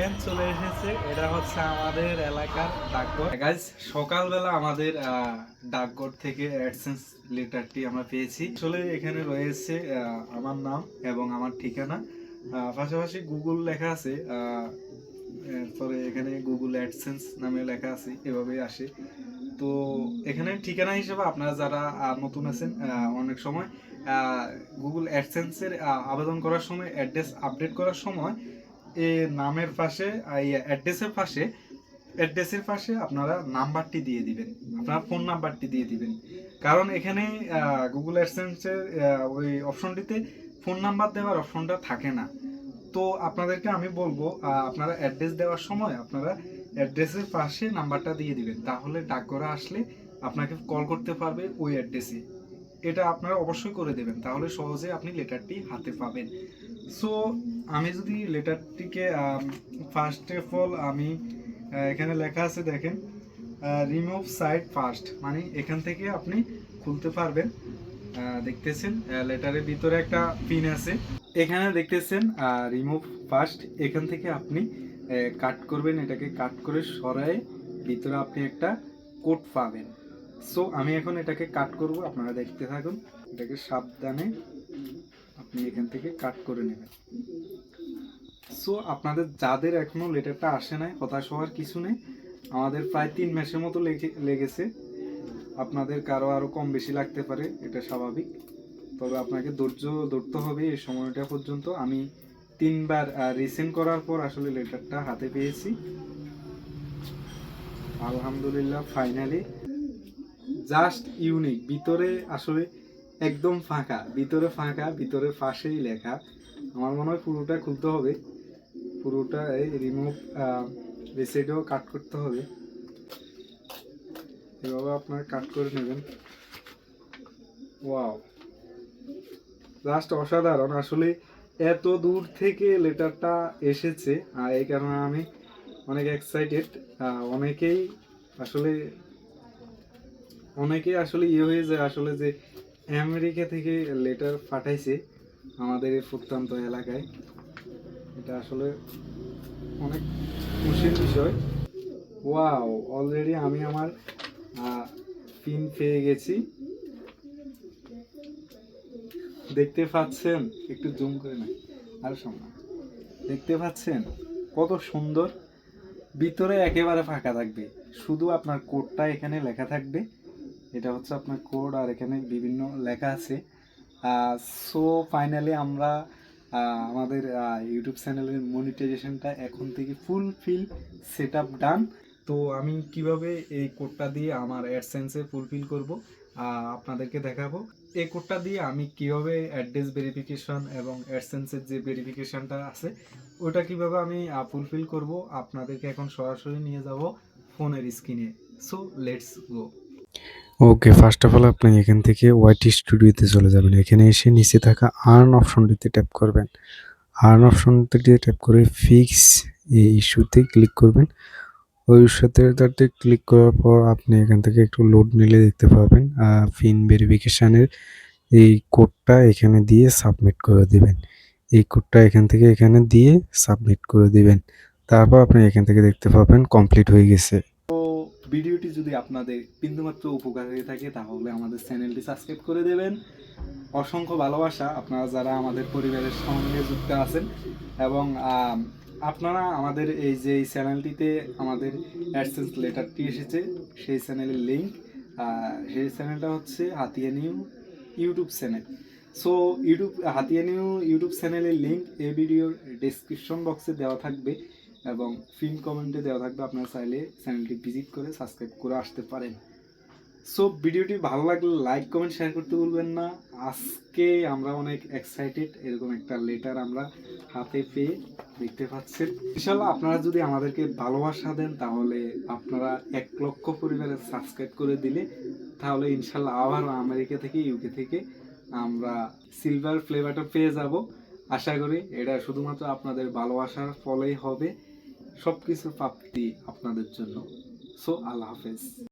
দেখেন, চলে এসেছে। এটা হচ্ছে আমাদের এলাকার ডাকঘর। গাইজ সকালবেলা আমাদের ডাকঘর থেকে অ্যাডসেন্স লেটারটি আমরা পেয়েছি। আসলে এখানে রয়েছে আমার নাম এবং আমার ঠিকানা। পাশাপাশি গুগল লেখা আছে এরপরে এখানে গুগল অ্যাডসেন্স নামে লেখা আছে, এভাবেই আসে। তো এখানে ঠিকানা হিসেবে আপনারা যারা নতুন আছেন অনেক সময় গুগল অ্যাডসেন্সের আবেদন করার সময় অ্যাড্রেস আপডেট করার সময় এ নামের পাশে অ্যাড্রেসের পাশে অ্যাড্রেসের পাশে আপনারা নাম্বারটি দিয়ে দিবেন। আপনার ফোন নাম্বারটি দিয়ে দিবেন। কারণ এখানে গুগল অ্যাডসেন্সের ওই অপশনটিতে ফোন নাম্বার দেওয়ার অপশনটা থাকে না। তো আপনাদেরকে আমি বলব আপনারা অ্যাড্রেস দেওয়ার সময় আপনারা অ্যাড্রেসের পাশে নাম্বারটা দিয়ে দিবেন। তাহলে ডাকঘরে আসলে আপনাকে কল করতে পারবে ওই অ্যাড্রেসে এটা আপনারা অবশ্যই করে দেবেন। তাহলে সহজে আপনি লেটারটি হাতে পাবেন। সো আমি যদি লেটারটিকে ফার্স্ট অফ অল আমি এখানে লেখা আছে দেখেন রিমুভ সাইড ফার্স্ট মানে এখান থেকে আপনি খুলতে পারবেন। দেখতেছেন লেটারের ভিতরে একটা পিন আছে। এখানে দেখতেছেন রিমুভ ফার্স্ট এখান থেকে আপনি কাট করবেন। এটাকে কাট করে সরায়ে ভিতরে আপনি একটা কোড পাবেন। সো আমি এখন এটাকে কাট করব, আপনারা দেখতে থাকুন। এটাকে সাবধানে আপনি এখান থেকে কাট করে নেবেন। সো আপনাদের যাদের এখনও লেটারটা আসে নাই হতাশ হওয়ার কিছু নেই, আমাদের প্রায় তিন মাসের মতো লেগে- লেগেছে। আপনাদের কারও আরও কম বেশি লাগতে পারে, এটা স্বাভাবিক। তবে আপনাকে ধৈর্য ধরতে হবে এই সময়টা পর্যন্ত। আমি তিনবার রিসেন্ট করার পর আসলে লেটারটা হাতে পেয়েছি। আলহামদুলিল্লাহ ফাইনালি জাস্ট ইউনিক ভিতরে আসলে একদম ফাঁকা। ভিতরে ফাঁকা, ভিতরে ফাঁসেই লেখা। আমার মনে হয় পুরোটা খুলতে হবে। পুরোটা এই রিমুভ রিসেটও কাট করতে হবে। এভাবে আপনার কাট করে নেবেন। ওয়াও জাস্ট অসাধারণ। আসলে এত দূর থেকে লেটারটা এসেছে। আর এই কারণে আমি অনেক এক্সাইটেড অনেকেই আসলে অনেকে আসলে ইয়ে হয়ে যায় আসলে যে আমেরিকা থেকে লেটার পাঠাইছে আমাদের এই প্রত্যন্ত এলাকায়। এটা আসলে অনেক খুশির বিষয়। ওয়াও অলরেডি আমি আমার পিন পেয়ে গেছি। দেখতে পাচ্ছেন, একটু জুম করে না আর সামনে দেখতে পাচ্ছেন, কত সুন্দর। ভিতরে একেবারে ফাঁকা থাকবে। শুধু আপনার কোডটা এখানে লেখা থাকবে। এটা হচ্ছে আপনার কোড আর এখানে বিভিন্ন লেখা আছে। সো ফাইনালি আমরা আমাদের ইউটিউব চ্যানেলের মনিটাইজেশনটা এখন থেকে full fill set up done তো আমি কীভাবে এই কোডটা দিয়ে আমার অ্যাডসেন্সে ফুলফিল করব আপনাদেরকে দেখাবো। এই কোডটা দিয়ে আমি কীভাবে অ্যাড্রেস ভেরিফিকেশন এবং অ্যাডসেন্সের যে ভেরিফিকেশনটা আছে, ওটা কীভাবে আমি ফুলফিল করব, আপনাদেরকে এখন সরাসরি নিয়ে যাব ফোনের স্ক্রিনে so let's go okay first of all আপনি এখান থেকে ওয়াইটি স্টুডিওতে চলে যাবেন। এখানে এসে নিচে থাকা আর্ন অপশনটিতে ট্যাপ করবেন। আর্ন অপশনটিতে ট্যাপ করে ফিক্স এই ইস্যুতে ক্লিক করবেন। ওই সাথে তাতে ক্লিক করার পর আপনি এখান থেকে একটু লোড নিলে দেখতে পাবেন। পিন ভেরিফিকেশানের এই কোডটা এখানে দিয়ে সাবমিট করে দিবেন। এই কোডটা এখান থেকে এখানে দিয়ে সাবমিট করে দিবেন। তারপর আপনি এখান থেকে দেখতে পাবেন কমপ্লিট হয়ে গেছে। ভিডিওটি যদি আপনাদের বিন্দুমাত্র উপকার হয়ে থাকে, তাহলে আমাদের চ্যানেলটি সাবস্ক্রাইব করে দেবেন। অসংখ্য ভালোবাসা আপনারা যারা আমাদের পরিবারের সঙ্গে যুক্ত আছেন এবং আপনারা আমাদের এই যে চ্যানেলটিতে আমাদের অ্যাডসেন্স লেটারটি এসেছে, সেই চ্যানেলের লিঙ্ক সেই চ্যানেলটা হচ্ছে Hatiya new YouTube channel. So, YouTube, Hatiya new YouTube চ্যানেলের লিঙ্ক এই ভিডিওর ডেসক্রিপশন বক্সে দেওয়া থাকবে। এবং পিন কমেন্টে দেওয়া থাকবে, আপনারা চাইলে চ্যানেলটি ভিজিট করে সাবস্ক্রাইব করে আসতে পারেন। সো ভিডিওটি ভালো লাগলে লাইক কমেন্ট শেয়ার করতে ভুলবেন না। আজকে আমরা অনেক এক্সাইটেড এরকম একটা লেটার আমরা হাতে পেয়ে দেখতে পাচ্ছেন। ইনশাল্লাহ আপনারা যদি আমাদেরকে ভালোবাসা দেন, তাহলে আপনারা এক লক্ষ পরিবারের সাবস্ক্রাইব করে দিলে, তাহলে ইনশাল্লাহ আবার আমেরিকা থেকে ইউকে থেকে আমরা সিলভার ফ্লেভারটা পেয়ে যাব। আশা করি এটা শুধুমাত্র আপনাদের ভালোবাসার ফলেই হবে। সব কিছুর প্রাপ্তি আপনাদের জন্য। সো আল্লাহ হাফেজ।